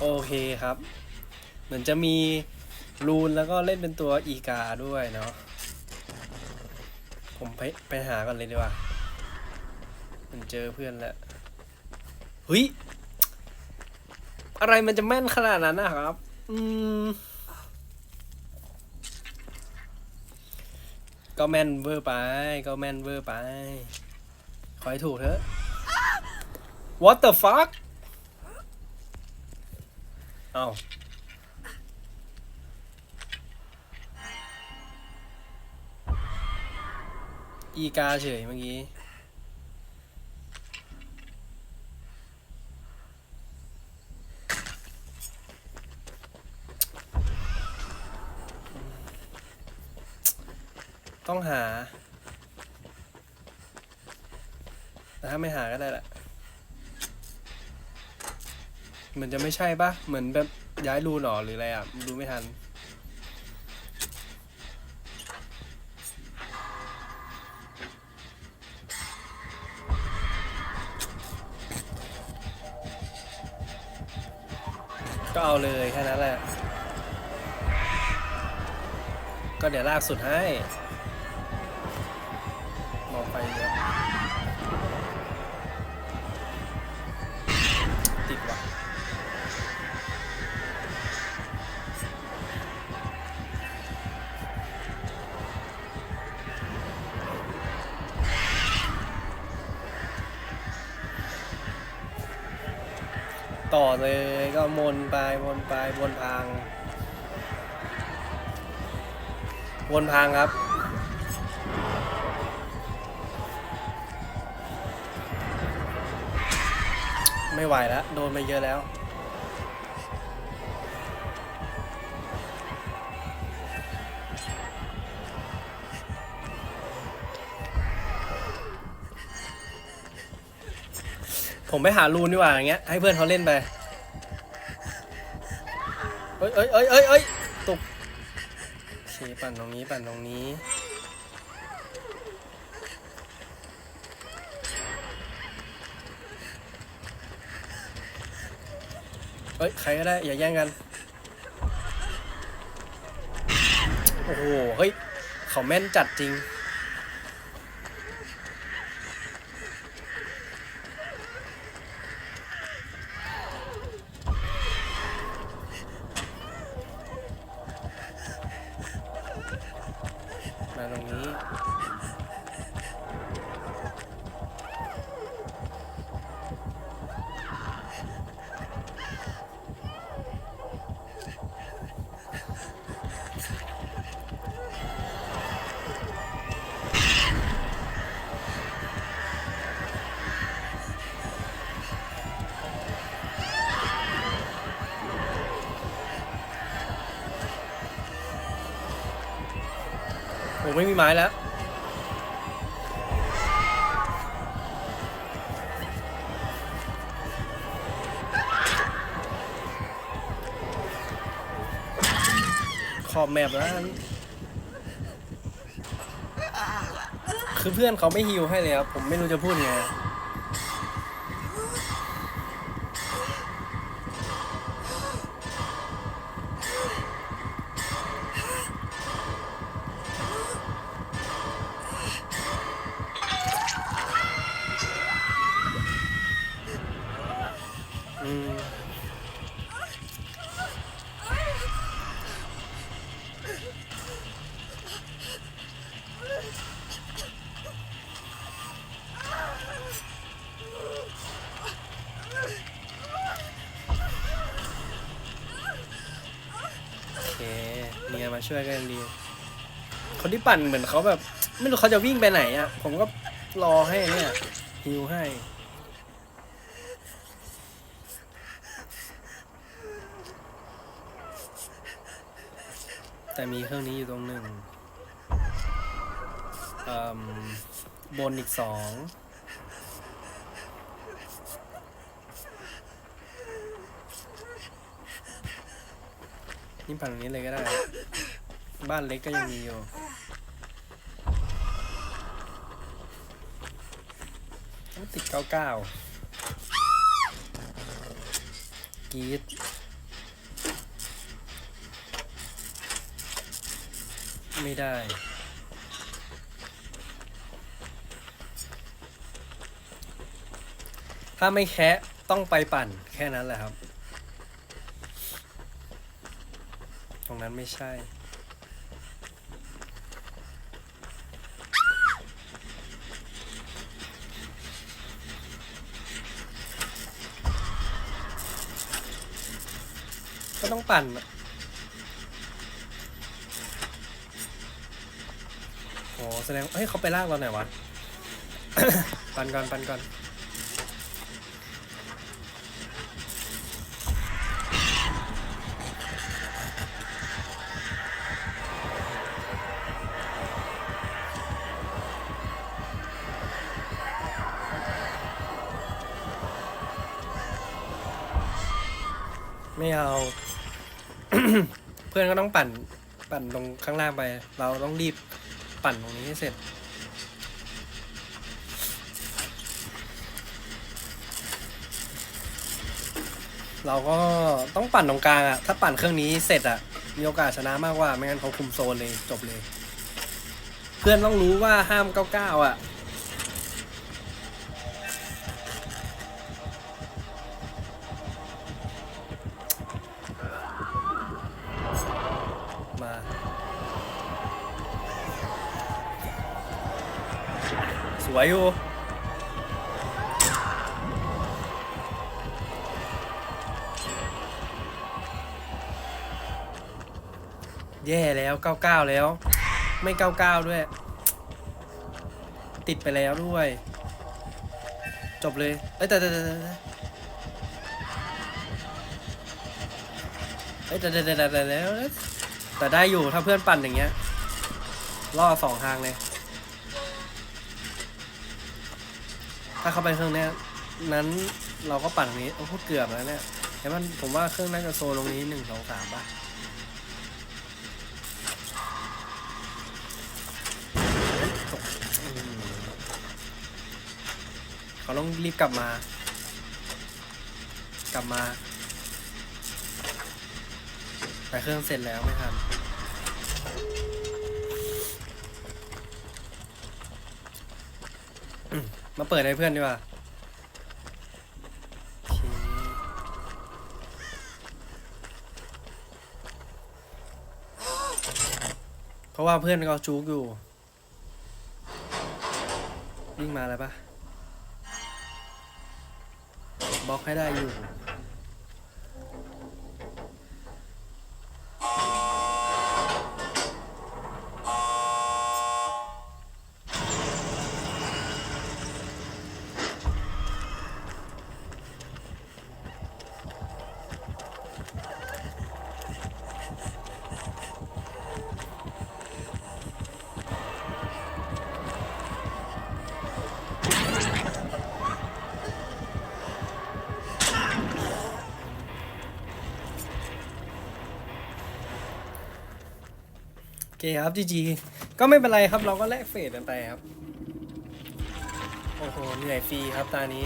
โอเคครับ เหมือนจะมีรูนแล้วก็เล่นเป็นตัวอีกาด้วยเนาะ ผมไปไปหาก่อนเลยดีกว่า มันเจอเพื่อนแล้วเฮ้ย อะไรมันจะแม่นขนาดนั้นนะครับ อืม ก็แม่นเวอร์ไป ก็แม่นเวอร์ไป ขอให้ถูกเถอะ What the fuck เอ้าอีกาเฉยเมื่อกี้ต้องหา แต่ถ้าไม่หาก็ได้แหละ เหมือนจะไม่ใช่ปะเหมือนแบบย้ายรูหรอหรืออะไรอะ ดูไม่ทัน ก็เอาเลยแค่นั้นแหละ ก็เดี๋ยวลากสุดให้ มองไปเยอะ ต่อเลยก็วนไปวนไปวนทาง วนทางครับ ไม่ไหวแล้ว โดนมาเยอะแล้ว ผมไปหารูนดีกว่าอย่างเงี้ยให้เพื่อนเขาเล่นไปเอ้ยเอ้ยเอ้ยเอ้ยเอ้ยตกเคปั่นตรงนี้ปั่นตรงนี้ เอ้ย ใครก็ได้ อย่าแย่งกัน โอ้โห เฮ้ย เขาแม่นจัดจริง ตรงนี้ ผมไม่มีไม้แล้ว ขอบแมปแล้ว คือเพื่อนเขาไม่ฮิวให้เลยครับ ผมไม่รู้จะพูดยังไง ช่วยก็ยังดี คนที่ปั่นเหมือนเขาแบบ ไม่รู้เขาจะวิ่งไปไหนอะ ผมก็รอให้เนี่ยฮิวให้แต่มีเครื่องนี้อยู่ตรงหนึ่งบนอีกสองนี่ปั่นตรงนี้เลยก็ได้ บ้านเล็กก็ยังมีอยู่ ติดเก้าเก้ากีดไม่ได้ ถ้าไม่แคะต้องไปปั่นแค่นั้นแหละครับ ตรงนั้นไม่ใช่ ก็ต้องปั่นอะโอ้แสดงเฮ้ยเขาไปลากเราไหนวะ ปั่นก่อนปั่นก่อนไม่เอา เพื่อนก็ต้องปั่นปั่นตรงข้างล่างไป เราต้องรีบปั่นตรงนี้ให้เสร็จ เราก็ต้องปั่นตรงกลางอะถ้าปั่นเครื่องนี้เสร็จอะมีโอกาสชนะมากกว่า ไม่งั้นเขาคุมโซนเลยจบเลย เพื่อนต้องรู้ว่าห้ามเก้าเก้าอะ มาสวยอยู่แย่แล้ว 99 แล้ว ไม่ 99 ด้วย ติดไปแล้วด้วย จบเลย เอ้ยแต่แต่แต่แต่แต่ เอ้ยแต่แต่แต่แต่แต่แล้วแต่ได้อยู่ถ้าเพื่อนปั่นอย่างเงี้ยล่อสองทางเลย ถ้าเข้าไปเครื่องเนี้ยนั้นเราก็ปั่นตรงนี้โอ้โหเกือบแล้วเนี่ยแต่มันผมว่าเครื่องน่าจะโซนตรงนี้หนึ่งสองสามป่ะเขาต้องรีบกลับมา กลับมา แต่เครื่องเสร็จแล้วไม่ทันมาเปิดให้เพื่อนดีกว่าเพราะว่าเพื่อนเขาจูกอยู่วิ่งมาแล้วปะบล็อกให้ได้อยู่ เคครับจีจีก็ไม่เป็นไรครับเราก็แลกเฟสกันไปครับ โอ้โห เหนื่อยฟรีครับตานี้